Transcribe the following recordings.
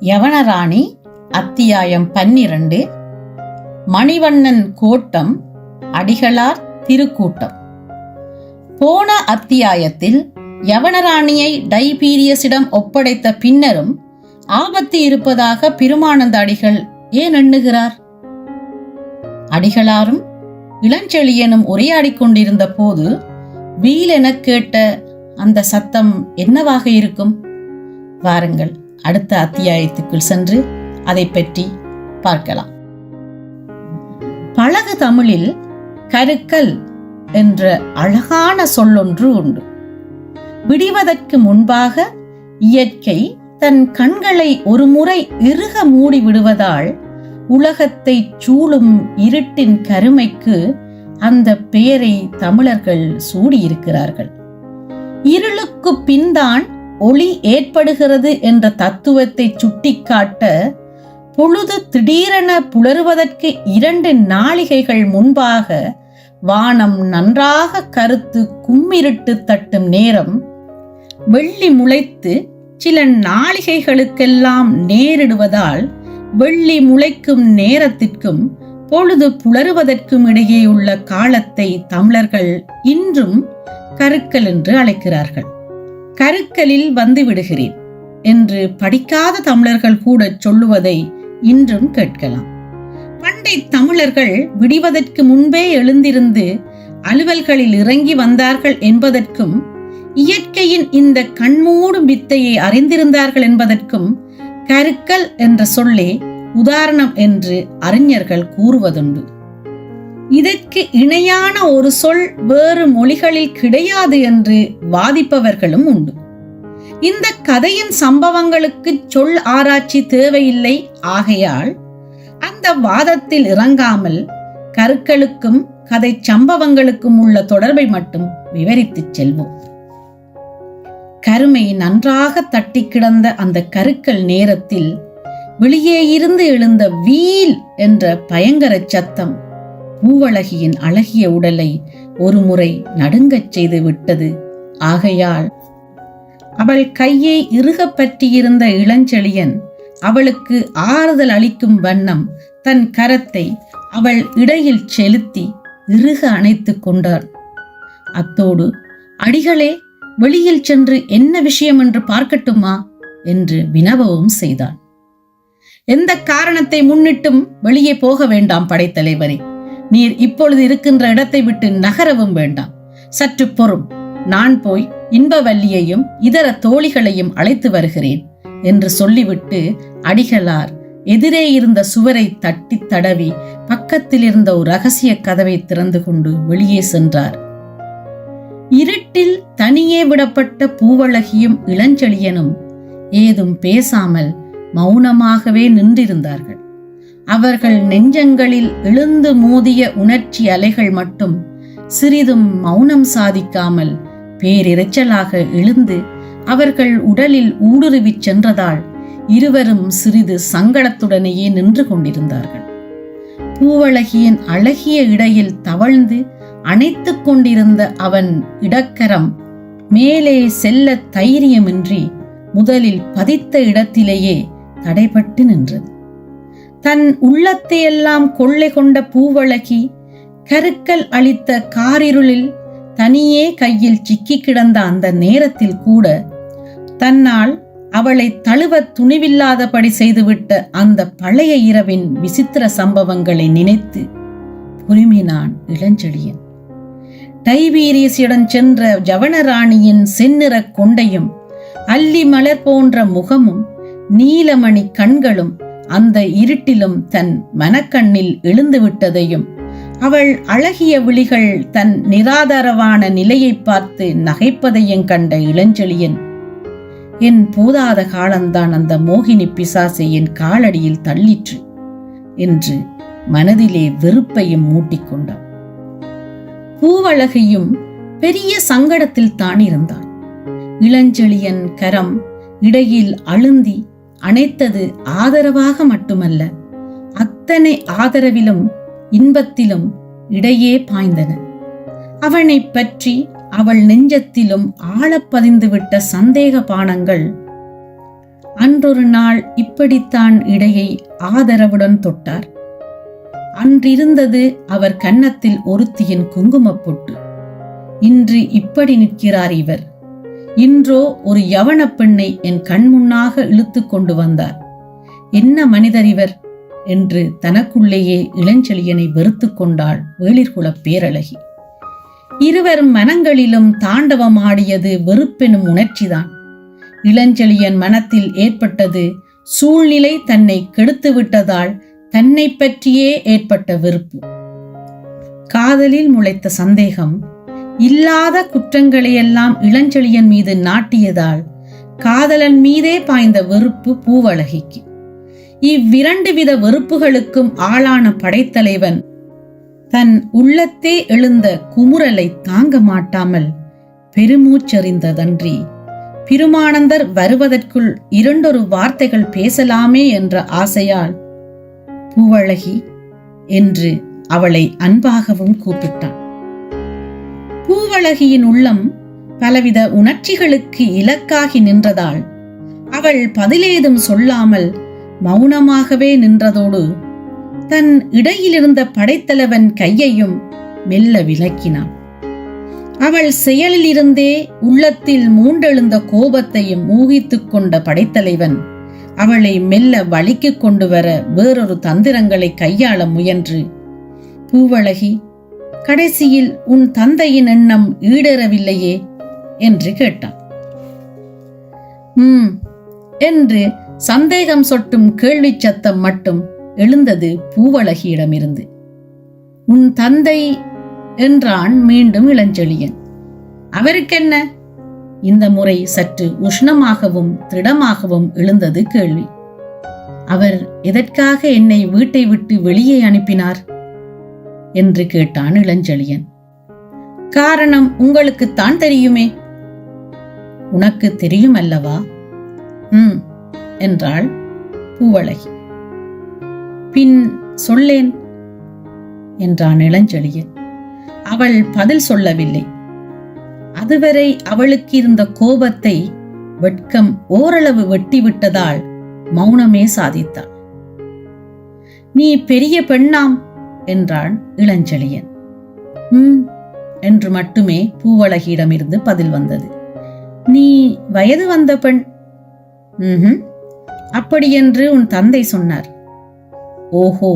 யவனராணி அத்தியாயம் பன்னிரண்டு. மணிவண்ணன் கோட்டம் அடிகளார் திருக்கூட்டம். போன அத்தியாயத்தில் யவனராணியை டைபீரியஸிடம் ஒப்படைத்த பின்னரும் ஆபத்து இருப்பதாக பெருமானந்த அடிகள் ஏன் எண்ணுகிறார்? அடிகளாரும் இளஞ்செழியனும் உரையாடிக் கொண்டிருந்த போது வீல் எனக் கேட்ட அந்த சத்தம் என்னவாக இருக்கும்? வாருங்கள் அடுத்த அத்தியாயத்துக்குள் சென்று அதை பற்றி பார்க்கலாம். பழகு தமிழில் கருக்கல் என்ற அழகான சொல்லொன்று உண்டு. விடிவதற்கு முன்பாக இயற்கை தன் கண்களை ஒருமுறை இறுக மூடி விடுவதால் உலகத்தை சூழும் இருட்டின் கருமைக்கு அந்த பெயரை தமிழர்கள் சூடியிருக்கிறார்கள். இருளுக்கு பின்தான் ஒளி ஏற்படுகிறது என்ற தத்துவத்தை சுட்டிக்காட்ட பொழுது திடீரென புலருவதற்கு இரண்டு நாளிகைகள் முன்பாக வானம் நன்றாக கருத்து கும்மிருட்டு தட்டும் நேரம் வெள்ளி முளைத்து சில நாளிகைகளுக்கெல்லாம் நேரிடுவதால் வெள்ளி முளைக்கும் நேரத்திற்கும் பொழுது புலருவதற்கும் இடையேயுள்ள காலத்தை தமிழர்கள் இன்றும் கருக்கல் என்று அழைக்கிறார்கள். கருக்கலில் வந்து விடுகிறேன் என்று படிக்காத தமிழர்கள் கூட சொல்லுவதை இன்றும் கேட்கலாம். பண்டை தமிழர்கள் விடிவதற்கு முன்பே எழுந்திருந்து அலுவல்களில் இறங்கி வந்தார்கள் என்பதற்கும் இயற்கையின் இந்த கண்மூடும் வித்தையை அறிந்திருந்தார்கள் என்பதற்கும் கருக்கல் என்ற சொல்லே உதாரணம் என்று அறிஞர்கள் கூறுவதுண்டு. இதற்கு இணையான ஒரு சொல் வேறு மொழிகளில் கிடையாது என்று வாதிப்பவர்களும் உண்டு. இந்த கதையின் சம்பவங்களுக்கு சொல் ஆராய்ச்சி தேவையில்லை. ஆகையால் அந்த வாதத்தில் இறங்காமல் கருக்களுக்கும் கதை சம்பவங்களுக்கும் உள்ள தொடர்பை மட்டும் விவரித்துச் செல்வோம். கருமை நன்றாக தட்டி கிடந்த அந்த கருக்கள் நேரத்தில் வெளியே இருந்து எழுந்த வீல் என்ற பயங்கர சத்தம் பூவழகியின் அழகிய உடலை ஒருமுறை நடுங்கச் செய்து விட்டது ஆகையால் அவள் கையை இறுகப் பற்றியிருந்த இளஞ்செழியன் அவளுக்கு ஆறுதல் அளிக்கும் வண்ணம் தன் கரத்தை அவள் இடையில் செலுத்தி இறுக அணைத்துக் கொண்டார் அத்தோடு அடிகளே வெளியில் சென்று என்ன விஷயம் என்று பார்க்கட்டுமா? என்று வினவவும் செய்தான் எந்த காரணத்தை முன்னிட்டும் வெளியே போக வேண்டாம் படைத்தலைவரே. நீர் இப்பொழுது இருக்கின்ற இடத்தை விட்டு நகரவும் வேண்டாம். சற்று பொறும். நான் போய் இன்பவல்லியையும் இதர தோழிகளையும் அழைத்து வருகிறேன் என்று சொல்லிவிட்டு அடிகளார் எதிரே இருந்த சுவரை தட்டி தடவி பக்கத்தில் இருந்த ஒரு ரகசிய கதவை திறந்து கொண்டு வெளியே சென்றார். இருட்டில் தனியே விடப்பட்ட பூவழகியும் இளஞ்செழியனும் ஏதும் பேசாமல் மௌனமாகவே நின்றிருந்தார்கள். அவர்கள் நெஞ்சங்களில் எழுந்து மோதிய உணர்ச்சி அலைகள் மட்டும் சிறிதும் மௌனம் சாதிக்காமல் பேரிரைச்சலாக எழுந்து அவர்கள் உடலில் ஊடுருவிச் சென்றதால் இருவரும் சிறிது சங்கடத்துடனேயே நின்று கொண்டிருந்தார்கள். பூவழகியின் அழகிய இடையில் தவழ்ந்து அணைத்துக் கொண்டிருந்த அவன் இடக்கரம் மேலே செல்ல தைரியமின்றி முதலில் பதித்த இடத்திலேயே தடைபட்டு நின்றது. தன் உள்ளத்தையெல்லாம் கொள்ளை கொண்ட பூவழகி கருக்கல் அளித்த காரிருளில் தனியே கையில் சிக்கி கிடந்த அந்த நேரத்தில் கூட தன்னால் அவளை தழுவ துணிவில்லாதபடி செய்துவிட்ட அந்த பழைய இரவின் விசித்திர சம்பவங்களை நினைத்து புரிமினான் இளஞ்செழியன். டைபீரியஸிடம் சென்ற ஜவனராணியின் செந்நிற கொண்டையும் அல்லி மலர் போன்ற முகமும் நீலமணி கண்களும் அந்த இருட்டிலும் தன் மனக்கண்ணில் எழுந்து விட்டதையும் அவள் அழகிய விழிகள் தன் நிராதரவான நிலையை பார்த்து நகைப்பதையும் கண்ட இளஞ்செழியன் என் போதாத காலம்தான் அந்த மோகினி பிசாசை என் காலடியில் தள்ளிற்று என்று மனதிலே வெறுப்பையும் மூட்டிக்கொண்டான். பூவழகையும் பெரிய சங்கடத்தில் தான் இருந்தான் இளஞ்செழியன் கரம் இடையில் அழுந்தி அனைத்தது ஆதரவாக மட்டுமல்ல அத்தனை ஆதரவிலும் இன்பத்திலும் இடையே பாய்ந்தன. அவனைப் பற்றி அவள் நெஞ்சத்திலும் ஆழப்பதிந்துவிட்ட சந்தேக பானங்கள் அன்றொரு நாள் இப்படித்தான் இடையை ஆதரவுடன் தொட்டார். அன்றிருந்தது அவர் கன்னத்தில் ஒருத்தியின் குங்குமப்பொட்டு இன்று இப்படி நிற்கிறார் இவர். இன்றோ ஒரு யவனப் பெண்ணை என் கண்முன்னாக இழுத்து கொண்டு வந்தார். என்ன மனிதர் இவர் என்று தனக்குள்ளேயே இளஞ்செழியனை வெறுத்து கொண்டாள் வேளிர்குலப் பேரழகி. இருவரும் மனங்களிலும் தாண்டவமாடியது வெறுப்பெனும் உணர்ச்சிதான். இளஞ்செழியன் மனத்தில் ஏற்பட்டது சூழ்நிலை தன்னை கெடுத்து விட்டதால் தன்னை பற்றியே ஏற்பட்ட வெறுப்பு. காதலில் முளைத்த சந்தேகம் இல்லாத குற்றங்களையெல்லாம் இளஞ்செழியன் மீது நாட்டியதால் காதலன் மீதே பாய்ந்த வெறுப்பு பூவழகிக்கு. இவ்விரண்டு வித வெறுப்புகளுக்கும் ஆளான படைத்தலைவன் தன் உள்ளத்தே எழுந்த குமுறலை தாங்க மாட்டாமல் பெருமூச்சறிந்ததன்றி. பிருமானந்தர் வருவதற்குள் இரண்டொரு வார்த்தைகள் பேசலாமே என்ற ஆசையால் பூவழகி என்று அவளை அன்பாகவும் கூப்பிட்டான். பூவழகியின் உள்ளம் பலவித உணர்ச்சிகளுக்கு இலக்காகி நின்றதால் அவள் பதிலேதும் சொல்லாமல் மௌனமாகவே நின்றதோடு தன் இடையிலிருந்த படைத்தலைவன் கையையும் மெல்ல விலக்கினான். அவள் செயலிலிருந்தே உள்ளத்தில் மூண்டெழுந்த கோபத்தையும் ஊகித்துக் கொண்ட படைத்தலைவன் அவளை மெல்ல வழிக்கு கொண்டு வர வேறொரு தந்திரங்களை கையாள முயன்று. பூவழகி கடைசியில் உன் தந்தையின் எண்ணம் ஈடேறவில்லையே என்று கேட்டான். உம் என்று சந்தேகம் சொட்டும் கேள்வி சத்தம் மட்டும் எழுந்தது பூவழகியிடமிருந்து. உன் தந்தை என்றான் மீண்டும் இளஞ்செழியன். அவருக்கென்ன? இந்த முறை சற்று உஷ்ணமாகவும் திடமாகவும் எழுந்தது கேள்வி. அவர் எதற்காக என்னை வீட்டை விட்டு வெளியே அனுப்பினார்? என்று கேட்டான் இளஞ்செழியன். காரணம் உங்களுக்குத்தான் தெரியுமே? உனக்கு தெரியும் அல்லவா? ம் என்றாள் பூவழகி. பின் சொல்லேன் என்றான் இளஞ்செழியன். அவள் பதில் சொல்லவில்லை. அதுவரை அவளுக்கு இருந்த கோபத்தை வெட்கம் ஓரளவு வெட்டிவிட்டதால் மௌனமே சாதித்தாள். நீ பெரிய பெண்ணாம். என்றான் இளஞ்செழியன். ம் என்று மட்டுமே பூவழகியிடமிருந்து பதில் வந்தது. நீ வயது வந்த பெண். ம்ஹும் அப்படியென்று உன் தந்தை சொன்னார். ஓஹோ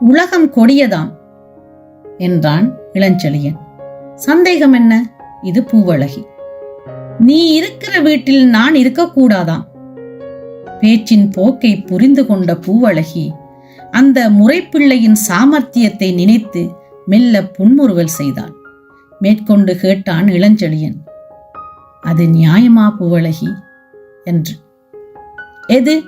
உலகம் கொடியதாம் என்றான் இளஞ்செழியன். சந்தேகம் என்ன? இது பூவழகி. நீ இருக்கிற வீட்டில் நான் இருக்கக்கூடாதாம்? பேச்சின் போக்கை புரிந்து கொண்ட பூவழகி அந்த முறைப்பிள்ளையின் சாமர்த்தியத்தை நினைத்து மெல்ல புன்முறுவல் செய்தான். மேற்கொண்டு கேட்டான் இளஞ்செழியன் அது நியாயமா பூவழகி? என்று. எது?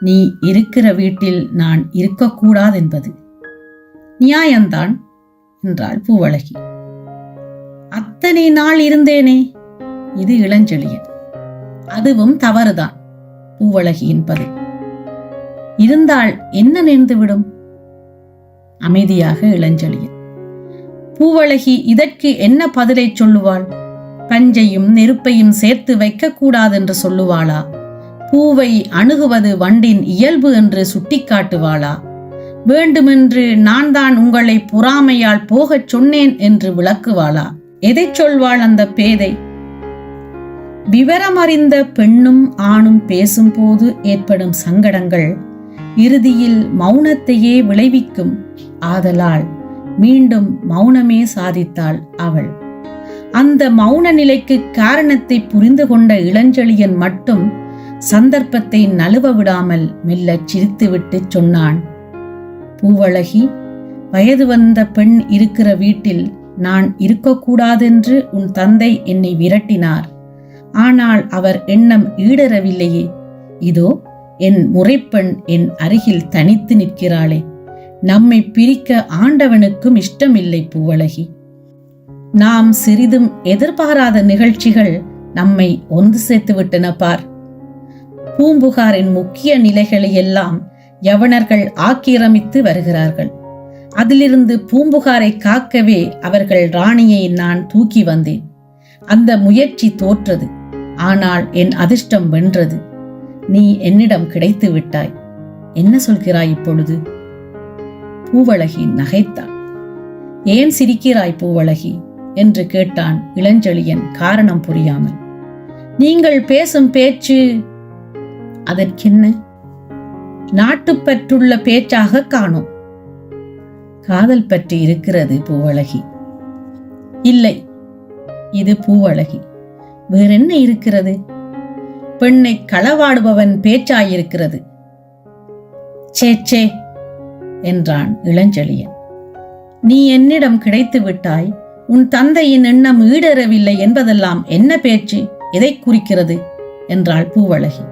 நீ இருக்கிற வீட்டில் நான் இருக்கக்கூடாதென்பது. நியாயம்தான் என்றாள் பூவழகி. அத்தனை நாள் இருந்தேனே? இது இளஞ்செழியன். அதுவும் தவறுதான் பூவழகியின் பதில். இருந்தால் என்ன நேர்ந்துவிடும் அமைதியாக இளஞ்செழியன். பூவழகி இதற்கு என்ன பதிலை சொல்லுவாள்? பஞ்சையும் நெருப்பையும் சேர்த்து வைக்கக்கூடாதென்று சொல்லுவாளா? பூவை அணுகுவது வண்டின் இயல்பு என்று சுட்டிக்காட்டுவாளா? வேண்டுமென்று நான் தான் உங்களை பொறாமையால் போகச் சொன்னேன் என்று விளக்குவாளா? எதைச் சொல்வாள் அந்த பேதை? விவரமறிந்த பெண்ணும் ஆணும் பேசும்போது ஏற்படும் சங்கடங்கள் இறுதியில் மௌனத்தையே விளைவிக்கும் ஆதலால் மீண்டும் மௌனமே சாதித்தாள் அவள். அந்த மௌன நிலைக்கு காரணத்தை புரிந்து கொண்ட இளஞ்செழியன் மட்டும் சந்தர்ப்பத்தை நழுவ விடாமல் மெல்ல சிரித்துவிட்டு சொன்னான் பூவழகி வயது வந்த பெண் இருக்கிற வீட்டில் நான் இருக்கக்கூடாதென்று உன் தந்தை என்னை விரட்டினார். ஆனால் அவர் எண்ணம் ஈடறவில்லையே. இதோ என் முறைப்பெண் என் அருகில் தனித்து நிற்கிறாளே. நம்மை பிரிக்க ஆண்டவனுக்கும் இஷ்டமில்லை பூவழகி. நாம் சிறிதும் எதிர்பாராத நிகழ்ச்சிகள் நம்மை ஒன்று சேர்த்து விட்டன பார். பூம்புகாரின் முக்கிய நிலைகளை எல்லாம் யவனர்கள் ஆக்கிரமித்து வருகிறார்கள். அதிலிருந்து பூம்புகாரை காக்கவே அவர்கள் ராணியை நான் தூக்கி வந்தேன். அந்த முயற்சி தோற்றது. ஆனால் என் அதிர்ஷ்டம் வென்றது. நீ என்னிடம் கிடைத்து விட்டாய். என்ன சொல்கிறாய் இப்பொழுது? பூவழகி நகைத்தாள். ஏன் சிரிக்கிறாய் பூவழகி? என்று கேட்டான் இளஞ்செழியன் காரணம் புரியாமல். நீங்கள் பேசும் பேச்சு அதற்கென்ன? நாட்டுப்பற்றுள்ள பேச்சாக காணும். காதல் பற்றி இருக்கிறது பூவழகி. இல்லை இது பூவழகி. வேறென்ன இருக்கிறது? பெண்ணை களவாடுபவன் பேச்சாயிருக்கிறது. சேச்சே என்றான் இளஞ்செழியன். நீ என்னிடம் கிடைத்து விட்டாய் உன் தந்தையின் எண்ணம் ஈடேறவில்லை என்பதெல்லாம் என்ன பேச்சு எதை குறிக்கிறது என்றாள் பூவழகி.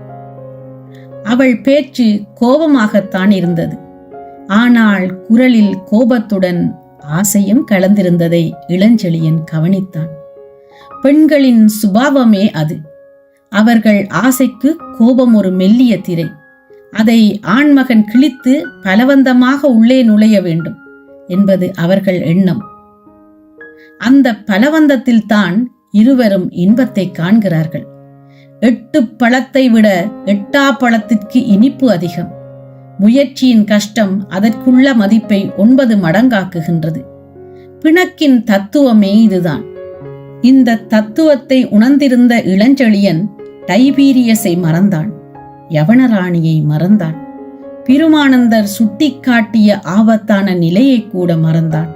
அவள் பேச்சு கோபமாகத்தான் இருந்தது. ஆனால் குரலில் கோபத்துடன் ஆசையும் கலந்திருந்ததை இளஞ்செழியன் கவனித்தான். பெண்களின் சுபாவமே அது. அவர்கள் ஆசைக்கு கோபம் ஒரு மெல்லிய திரை. அதை ஆண்மகன் கிழித்து பலவந்தமாக உள்ளே நுழைய வேண்டும் என்பது அவர்கள் எண்ணம். அந்த பலவந்தத்தில்தான் இருவரும் இன்பத்தை காண்கிறார்கள். எட்டு பழத்தை விட எட்டா பழத்திற்கு இனிப்பு அதிகம். முயற்சியின் கஷ்டம் அதற்குள்ள மதிப்பை ஒன்பது மடங்காக்குகின்றது. பிணக்கின் தத்துவமே இதுதான். இந்த தத்துவத்தை உணர்ந்திருந்த இளஞ்செழியன் டைபீரியஸை மறந்தான். யவனராணியை மறந்தான். பிருமானந்தர் சுட்டிக்காட்டிய ஆபத்தான நிலையை கூட மறந்தான்.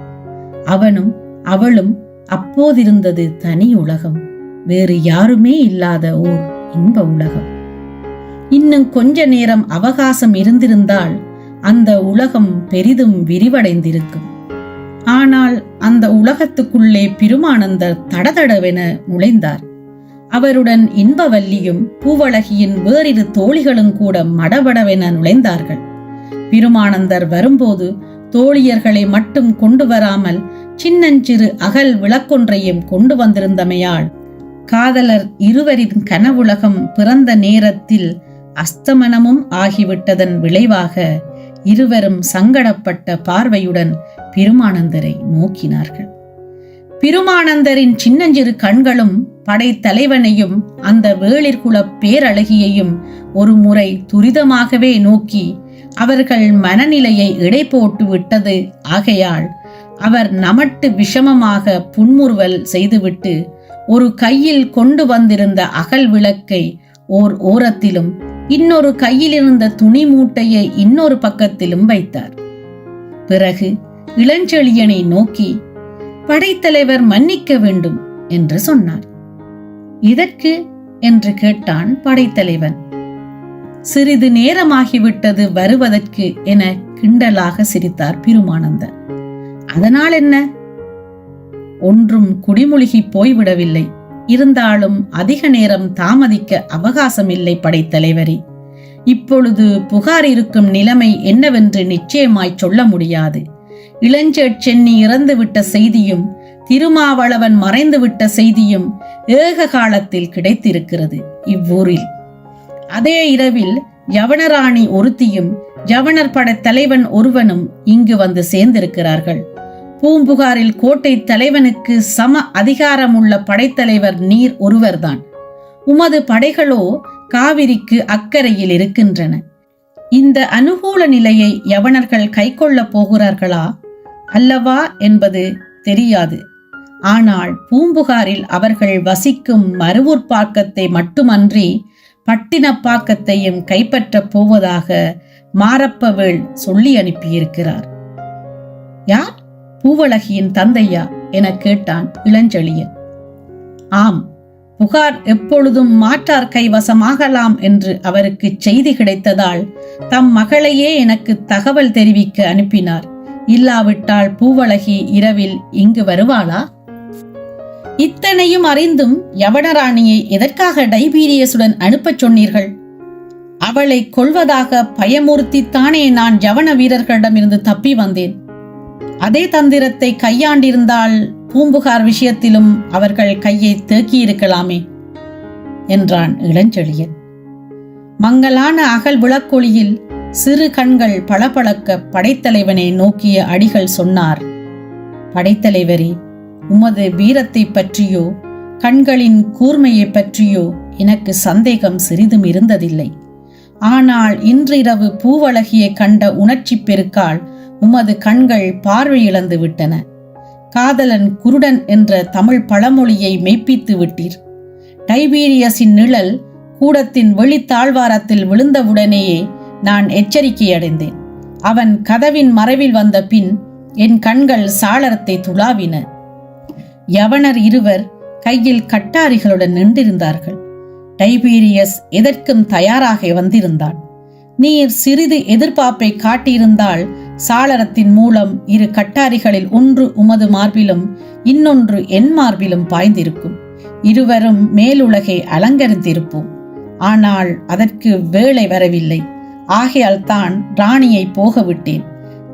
அவனும் அவளும் அப்போதிருந்தது தனி உலகம். வேறு யாருமே இல்லாத ஓர் இன்ப உலகம். இன்னும் கொஞ்ச நேரம் அவகாசம் இருந்திருந்தால் அந்த உலகம் பெரிதும் விரிவடைந்திருக்கும். ஆனால் அந்த உலகத்துக்குள்ளே பிருமானந்தர் தடதடவென நுழைந்தார். அவருடன் இன்பவல்லியும் பூவழகியின் வேறிரு தோழிகளும் கூட மடபடவென நுழைந்தார்கள். பிருமானந்தர் வரும்போது தோழியர்களை மட்டும் கொண்டு வராமல் சின்னஞ்சிறு அகல் விளக்கொன்றையும் கொண்டு வந்திருந்தமையால் காதலர் இருவரின் கனவுலகம் பிறந்த நேரத்தில் அஸ்தமனமும் ஆகிவிட்டதன் விளைவாக இருவரும் சங்கடப்பட்ட பார்வையுடன் பிருமானந்தரை நோக்கினார்கள். பிருமானந்தரின் சின்னஞ்சிறு கண்களும் படைத்தலைவனையும் அந்த வேளிர்குல பேரழகியையும் ஒரு முறை துரிதமாகவே நோக்கி அவர்கள் மனநிலையை இடை போட்டு விட்டது. ஆகையால் அவர் நமட்டு விஷமமாக புன்முறுவல் செய்துவிட்டு ஒரு கையில் கொண்டு வந்திருந்த அகல் விளக்கை ஓர் ஓரத்திலும் இன்னொரு கையில் இருந்த துணி மூட்டையை இன்னொரு பக்கத்திலும் வைத்தார். பிறகு இளஞ்செழியனை நோக்கி படைத்தலைவர் மன்னிக்க வேண்டும் என்று சொன்னார். இதற்கு என்று கேட்டான் படைத்தலைவன். சிறிது நேரமாகிவிட்டது வருவதற்கு என கிண்டலாக சிரித்தார் பிருமானந்தன். அதனால் என்ன? ஒன்றும் குடிமொழிகி போய்விடவில்லை. இருந்தாலும் அதிக நேரம் தாமதிக்க அவகாசம் இல்லை படைத்தலைவரே. இப்பொழுது புகார் இருக்கும் நிலைமை என்னவென்று நிச்சயமாய் சொல்ல முடியாது. இளஞ்சேட் சென்னி இறந்துவிட்ட செய்தியும் திருமாவளவன் மறைந்துவிட்ட செய்தியும் ஏக காலத்தில் கிடைத்திருக்கிறது இவ்வூரில். அதே இரவில் யவனராணி ஒருத்தியும் யவனர் பட தலைவன் ஒருவனும் இங்கு வந்து சேர்ந்திருக்கிறார்கள். பூம்புகாரில் கோட்டை தலைவனுக்கு சம அதிகாரமுள்ள படைத்தலைவர் நீர் ஒருவர்தான். உமது படைகளோ காவிரிக்கு அக்கறையில் இருக்கின்றன. இந்த அனுகூல நிலையை யவனர்கள் கைக்கொள்ளப் போகிறார்களா? அல்லவா என்பது தெரியாது. ஆனால் பூம்புகாரில் அவர்கள் வசிக்கும் மருவூர்ப்பாக்கத்தை மட்டுமன்றி பட்டினப்பாக்கத்தையும் கைப்பற்றப் போவதாக மாரப்பவேள் சொல்லி அனுப்பியிருக்கிறார். யார்? பூவழகியின் தந்தையா? என கேட்டான் இளஞ்செழியன். ஆம் புகார் எப்பொழுதும் மாற்றார் கைவசமாகலாம் என்று அவருக்கு செய்தி கிடைத்ததால் தம் மகளையே எனக்கு தகவல் தெரிவிக்க அனுப்பினார். இல்லாவிட்டால் பூவழகி இரவில் இங்கு வருவாளா? இத்தனையும் அறிந்தும் யவனராணியை எதற்காக டைபீரியஸுடன் அனுப்பச் சொன்னீர்கள்? அவளை கொள்வதாக பயமுறுத்தித்தானே நான் யவன வீரர்களிடமிருந்து தப்பி வந்தேன். அதே தந்திரத்தை கையாண்டிருந்தால் பூம்புகார் விஷயத்திலும் அவர்கள் கையை தேக்கியிருக்கலாமே என்றான் இளஞ்செழியன். மங்கலான அகல் விளக்கொளியில் சிறு கண்கள் பளபளக்க படைத்தலைவனை நோக்கிய அடிகள் சொன்னார். படைத்தலைவரே உமது வீரத்தை பற்றியோ கண்களின் கூர்மையை பற்றியோ எனக்கு சந்தேகம் சிறிதும் இருந்ததில்லை. ஆனால் இன்றிரவு பூவழகியை கண்ட உணர்ச்சி பெருக்கால் உமது கண்கள் பார்வை இழந்து விட்டன. காதலன் குருடன் என்ற தமிழ் பழமொழியை மெய்ப்பித்து விட்டீர். டைபீரியஸின் நிழல் கூடத்தின் வெளித்தாழ்வாரத்தில் விழுந்தவுடனேயே நான் எச்சரிக்கை அடைந்தேன் அவன் கதவின் மறைவில் வந்த பின் என் கண்கள் சாளரத்தை துளாவின. யவனர் இருவர் கையில் கட்டாரிகளுடன் நின்றிருந்தார்கள். டைபீரியஸ் எதற்கும் தயாராக வந்திருந்தான். நீர் சிறிது எதிர்பார்ப்பை காட்டியிருந்தால் சாளரத்தின் மூலம் இரு கட்டாரிகளில் ஒன்று உமது மார்பிலும் இன்னொன்று என் மார்பிலும் பாய்ந்திருக்கும். இருவரும் மேலுலகை அலங்கரித்திருப்போம். ஆனால் அதற்கு வேலை வரவில்லை. ஆகையால் தான் ராணியை போக விட்டேன்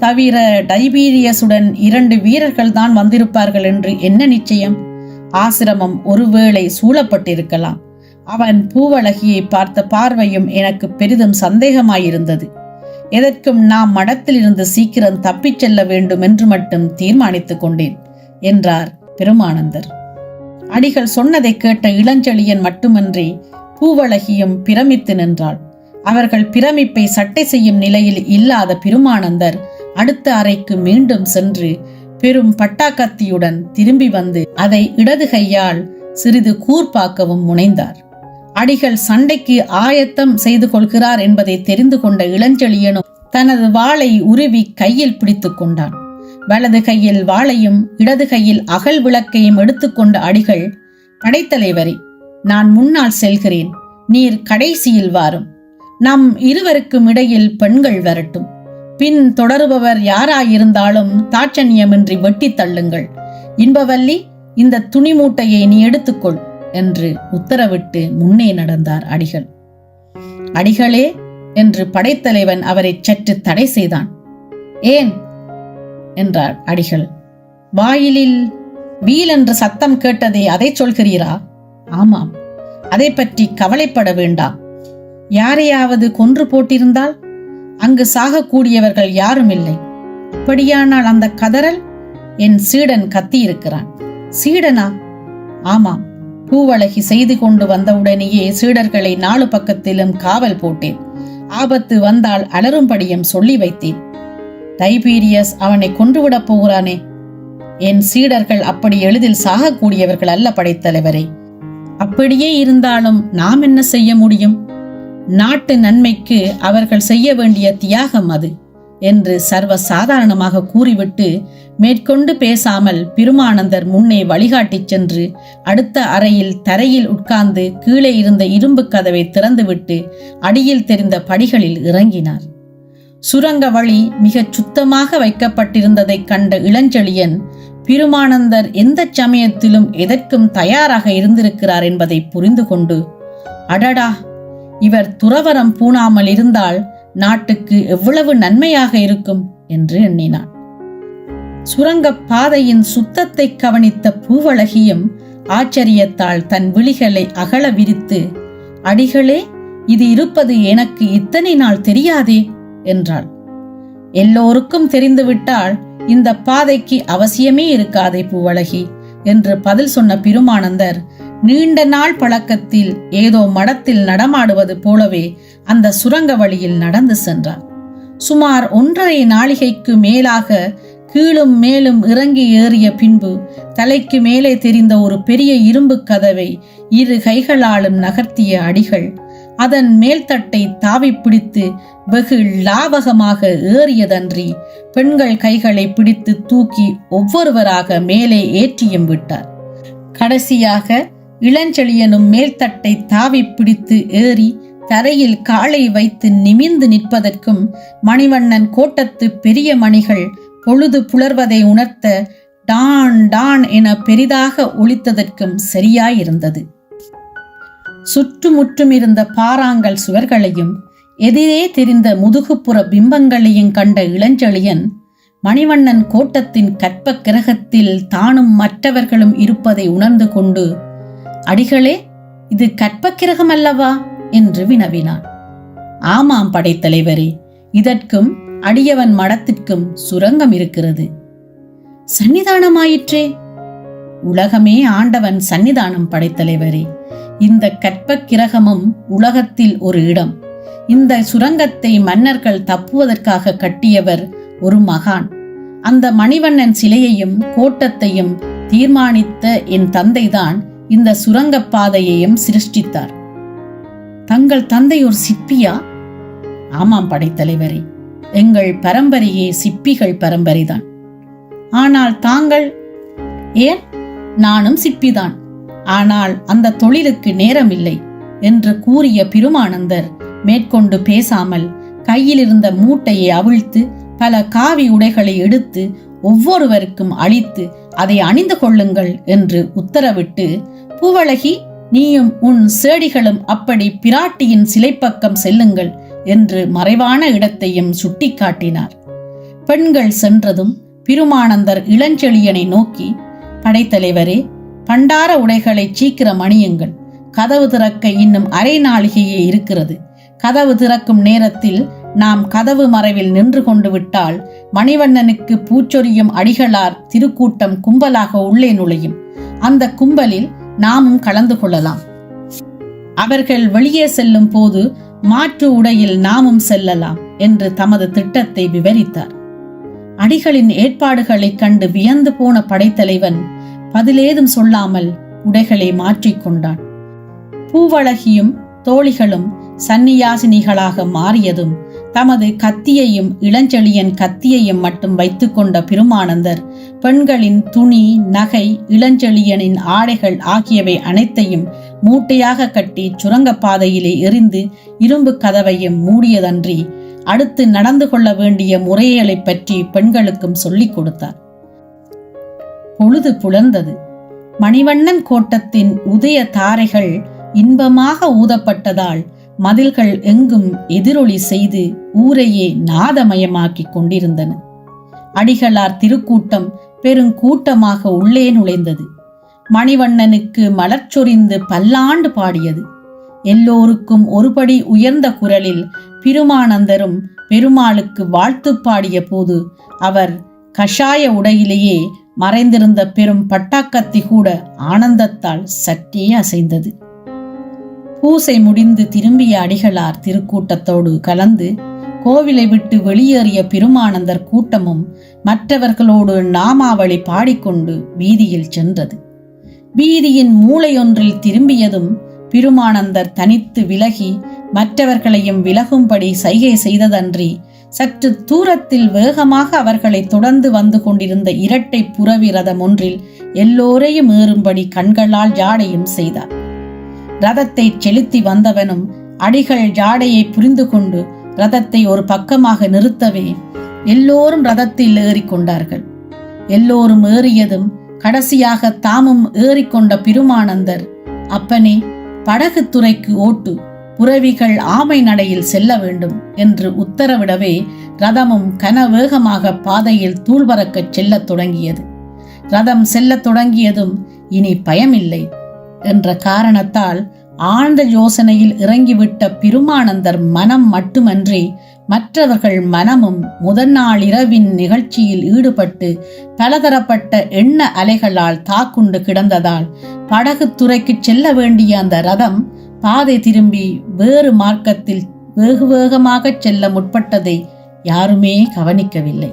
தவிர டைபீரியஸுடன் இரண்டு வீரர்கள் தான் வந்திருப்பார்கள் என்று என்ன நிச்சயம்? ஆசிரமம் ஒருவேளை சூழப்பட்டிருக்கலாம். அவன் பூவழகியை பார்த்த பார்வையும் எனக்கு பெரிதும் சந்தேகமாயிருந்தது. எதற்கும் நாம் மடத்திலிருந்து சீக்கிரம் தப்பிச் செல்ல வேண்டும் என்று மட்டும் தீர்மானித்துக் கொண்டேன் என்றார் பெருமானந்தர். அடிகள் சொன்னதை கேட்ட இளஞ்செழியன் மட்டுமன்றி பூவழகியும் பிரமித்து நின்றாள். அவர்கள் பிரமிப்பை சட்டை செய்யும் நிலையில் இல்லாத பெருமானந்தர் அடுத்த அறைக்கு மீண்டும் சென்று பெரும் பட்டாக்கத்தியுடன் திரும்பி வந்து அதை இடது கையால் சிறிது கூர்பாக்கவும் முனைந்தார். அடிகள் சண்டைக்கு ஆயத்தம் செய்து கொள்கிறார் என்பதை தெரிந்து கொண்ட இளஞ்செழியனும் தனது வாளை உருவி கையில் பிடித்துக் கொண்டான். வலது கையில் வாளையும் இடது கையில் அகல் விளக்கையும் எடுத்துக்கொண்ட அடிகள் படைத்தலைவரே நான் முன்னால் செல்கிறேன். நீர் கடைசியில் வாரும். நம் இருவருக்கும் இடையில் பெண்கள் வரட்டும். பின் தொடருபவர் யாராயிருந்தாலும் தாட்சண்யமின்றி வெட்டி தள்ளுங்கள். இன்பவல்லி இந்த துணி மூட்டையை நீ எடுத்துக்கொள் என்று உத்தரவிட்டு முன்னே நடந்தார் அடிகள். அடிகளே என்று படைத்தலைவன் அவரை சற்று தடை செய்தான். ஏன்? என்றார் அடிகள். வாயிலில் வீல் என்று சத்தம் கேட்டதே அதை சொல்கிறீரா? ஆமாம். அதை பற்றி கவலைப்பட வேண்டாம். யாரையாவது கொன்று போட்டிருந்தால் அங்கு சாகக்கூடியவர்கள் யாரும் இல்லை. அப்படியானால் அந்த கதறல் என் சீடன் கத்தியிருக்கிறான். சீடனா? ஆமாம். பூவழகி செய்து கொண்டு வந்தவுடனேயே சீடர்களை நாலு பக்கத்திலும் காவல் போட்டேன். ஆபத்து வந்தால் அலரும்படியும் சொல்லி வைத்தேன். டைபீரியஸ் அவனை கொன்றுவிடப் போகிறானே? என் சீடர்கள் அப்படி எளிதில் சாகக்கூடியவர்கள் அல்ல படைத்தலைவரே. அப்படியே இருந்தாலும் நாம் என்ன செய்ய முடியும்? நாட்டு நன்மைக்கு அவர்கள் செய்ய வேண்டிய தியாகம் அது என்று சர்வ சாதாரணமாக கூறிவிட்டு மேற்கொண்டு பேசாமல் பெருமானந்தர் முன்னே வழிகாட்டிச் சென்று அடுத்த அறையில் தரையில் உட்கார்ந்து கீழே இருந்த இரும்பு கதவை திறந்துவிட்டு அடியில் தெரிந்த படிகளில் இறங்கினார். சுரங்க வழி மிகச் சுத்தமாக வைக்கப்பட்டிருந்ததைக் கண்ட இளஞ்செழியன் பெருமானந்தர் எந்த சமயத்திலும் எதற்கும் தயாராக இருந்திருக்கிறார் என்பதை புரிந்து கொண்டு அடடா! இவர் துறவரம் பூணாமல் இருந்தால் நாட்டுக்கு எவ்வளவு நன்மையாக இருக்கும் என்று எண்ணினான். சுரங்கப் பாதையின் சுத்தத்தை கவனித்த பூவழகியும் ஆச்சரியத்தால் தன் விழிகளை அகல விரித்து அடிகளே இது இருப்பது எனக்கு இத்தனை நாள் தெரியாதே என்றாள். எல்லோருக்கும் தெரிந்துவிட்டால் இந்த பாதைக்கு அவசியமே இருக்காதே பூவழகி என்று பதில் சொன்ன பெருமானந்தர் நீண்ட நாள் பழக்கத்தில் ஏதோ மடத்தில் நடமாடுவது போலவே அந்த சுரங்க வழியில் நடந்து சென்றான். சுமார் ஒன்றரை நாளிகைக்கு மேலாக கீழும் மேலும் இறங்கி ஏறிய பின்பு தலைக்கு மேலே தெரிந்த ஒரு பெரிய இரும்பு கதவை இரு கைகளாலும் நகர்த்திய அடிகள் அதன் மேல்தட்டை தாவி பிடித்து வெகு லாவகமாக ஏறியதன்றி பெண்கள் கைகளை பிடித்து தூக்கி ஒவ்வொருவராக மேலே ஏற்றியும் விட்டார். கடைசியாக இளஞ்செழியனும் மேல்தட்டை தாவி பிடித்து ஏறி தரையில் காலை வைத்து நிமிந்து நிற்பதற்கும் மணிவண்ணன் கோட்டத்து பெரிய மணிகள் பொழுது புலர்வதை உணர்த்த டான் டான் என பெரிதாக ஒழித்ததற்கும் சரியாயிருந்தது. சுற்றுமுற்றும் இருந்த பாறாங்கல் சுவர்களையும் எதிரே தெரிந்த முதுகுப்புற பிம்பங்களையும் கண்ட இளஞ்செழியன் மணிவண்ணன் கோட்டத்தின் கற்ப கிரகத்தில் தானும் மற்றவர்களும் இருப்பதை உணர்ந்து கொண்டு அடிகளே இது கற்பக்கிரகம் அல்லவா? என்று வினவினான். ஆமாம் படைத்தலைவரே இதற்கும் அடியவன் மடத்திற்கும் சுரங்கம் இருக்கிறது. சன்னிதானமாயிற்றே உலகமே ஆண்டவன் சன்னிதானம் படைத்தலைவரே இந்த கற்பக்கிரகமும் உலகத்தில் ஒரு இடம். இந்த சுரங்கத்தை மன்னர்கள் தப்புவதற்காக கட்டியவர் ஒரு மகான். அந்த மணிவண்ணன் சிலையையும் கோட்டத்தையும் தீர்மானித்த என் தந்தைதான் இந்த சுரங்கப்பாதையையும் சிருஷ்டித்தார். தங்கள் தந்தை ஒரு சிற்பியா? ஆமாம் படைத்தலைவரே எங்கள் பரம்பரையே சிப்பிகள் பரம்பரைதான். ஆனால் தாங்கள்? ஏன்? நானும் சிப்பிதான் ஆனால் அந்த தொழிலுக்கு நேரமில்லை என்று கூறிய பெருமானந்தர் மேற்கொண்டு பேசாமல் கையில் இருந்த மூட்டையை அவிழ்த்து பல காவி உடைகளை எடுத்து ஒவ்வொருவருக்கும் அளித்து அதை அணிந்து கொள்ளுங்கள் என்று உத்தரவிட்டு பூவழகி நீயும் உன் சேடிகளும் அப்படி பிராட்டியின் சிலைப்பக்கம் செல்லுங்கள் என்று மறைவான இடத்தையும் சுட்டிக்காட்டினார். பெண்கள் சென்றதும் பிருமானந்தர் இளஞ்செழியனை நோக்கி படைத்தலைவரே பண்டார உடைகளை சீக்கிரம் அணியுங்கள். கதவு திறக்க இன்னும் அரை நாளிகையே இருக்கிறது. கதவு திறக்கும் நேரத்தில் நாம் கதவு மறைவில் நின்று கொண்டு விட்டால் மணிவண்ணனுக்கு பூச்சொரியும் அடிகளார் திருக்கூட்டம் கும்பலாக உள்ளே நுழையும். அந்த கும்பலில் நாமும் கலந்து கொள்ளலாம். அவர்கள் வெளியே செல்லும் போது மாற்று உடையில் நாமும் செல்லலாம் என்று தமது திட்டத்தை விவரித்தார். அடிகளின் ஏற்பாடுகளைக் கண்டு வியந்து போன படைத்தலைவன் பதிலேதும் சொல்லாமல் உடைகளை மாற்றிக்கொண்டான் பூவழகியும் தோழிகளும் சந்நியாசினிகளாக மாறியதும் தமது கத்தியையும் இளஞ்செழியன் கத்தியையும் மட்டும் வைத்துக்கொண்ட பெருமானந்தர் பெண்களின் துணி நகை இளஞ்செழியனின் ஆடைகள் ஆகியவை அனைத்தையும் மூட்டையாக கட்டி சுரங்கப்பாதையிலே எரிந்து இரும்பு கதவையும் மூடியதன்றி அடுத்து நடந்து கொள்ள வேண்டிய முறைகளைப் பற்றி பெண்களுக்கும் சொல்லிக் கொடுத்தார். பொழுது புலர்ந்தது. மணிவண்ணன் கோட்டத்தின் உதய தாரைகள் இன்பமாக ஊதப்பட்டதால் மதில்கள் எங்கும் எதிரொலி செய்து ஊரையே நாதமயமாக்கிக் கொண்டிருந்தன. அடிகளார் திருக்கூட்டம் பெருங்கூட்டமாக உள்ளே நுழைந்தது. மணிவண்ணனுக்கு மலர்ச்சொரிந்து பல்லாண்டு பாடியது. எல்லோருக்கும் ஒருபடி உயர்ந்த குரலில் பிருமானந்தரும் பெருமாளுக்கு வாழ்த்து பாடிய போது அவர் கஷாய உடையிலேயே மறைந்திருந்த பெரும் பட்டாக்கத்தி கூட ஆனந்தத்தால் சற்றே அசைந்தது. பூசை முடிந்து திரும்பிய அடிகளார் திருக்கூட்டத்தோடு கலந்து கோவிலை விட்டு வெளியேறிய பெருமானந்தர் கூட்டமும் மற்றவர்களோடு நாமாவளி பாடிக்கொண்டு வீதியில் சென்றது. வீதியின் மூளையொன்றில் திரும்பியதும் பிருமானந்தர் தனித்து விலகி மற்றவர்களையும் விலகும்படி சைகை செய்ததன்றி சற்று தூரத்தில் வேகமாக அவர்களை தொடர்ந்து வந்து கொண்டிருந்த இரட்டை புறவி ரதம் ஒன்றில் எல்லோரையும் ஏறும்படி கண்களால் ஜாடையும் செய்தார். ரதத்தை செலுத்தி வந்தவனும் அடிகள் ஜாடையை புரிந்து கொண்டு ரதத்தை ஒரு பக்கமாக நிறுத்தவே எல்லோரும் ரதத்தில் ஏறிக்கொண்டார்கள். எல்லோரும் ஏறியதும் கடைசியாக தாமும் ஏறிக்கொண்ட பெருமானந்தர் அப்பனே படகு துறைக்கு ஓட்டு புறவிகள் ஆமை நடையில் செல்ல வேண்டும் என்று உத்தரவிடவே ரதமும் கனவேகமாக பாதையில் தூள்பறக்கச் செல்லத் தொடங்கியது. ரதம் செல்லத் தொடங்கியதும் இனி பயமில்லை என்ற காரணத்தால் ஆழ்ந்த யோசனையில் இறங்கிவிட்ட பெருமானந்தர் மனம் மட்டுமன்றி மற்றவர்கள் மனமும் முதல் நாளிரவின் நிகழ்ச்சியில் ஈடுபட்டு பலதரப்பட்ட எண்ண அலைகளால் தாக்குண்டு கிடந்ததால் படகு துறைக்கு செல்ல வேண்டிய அந்த ரதம் பாதை திரும்பி வேறு மார்க்கத்தில் வேகு வேகமாக செல்ல முற்பட்டதை யாருமே கவனிக்கவில்லை.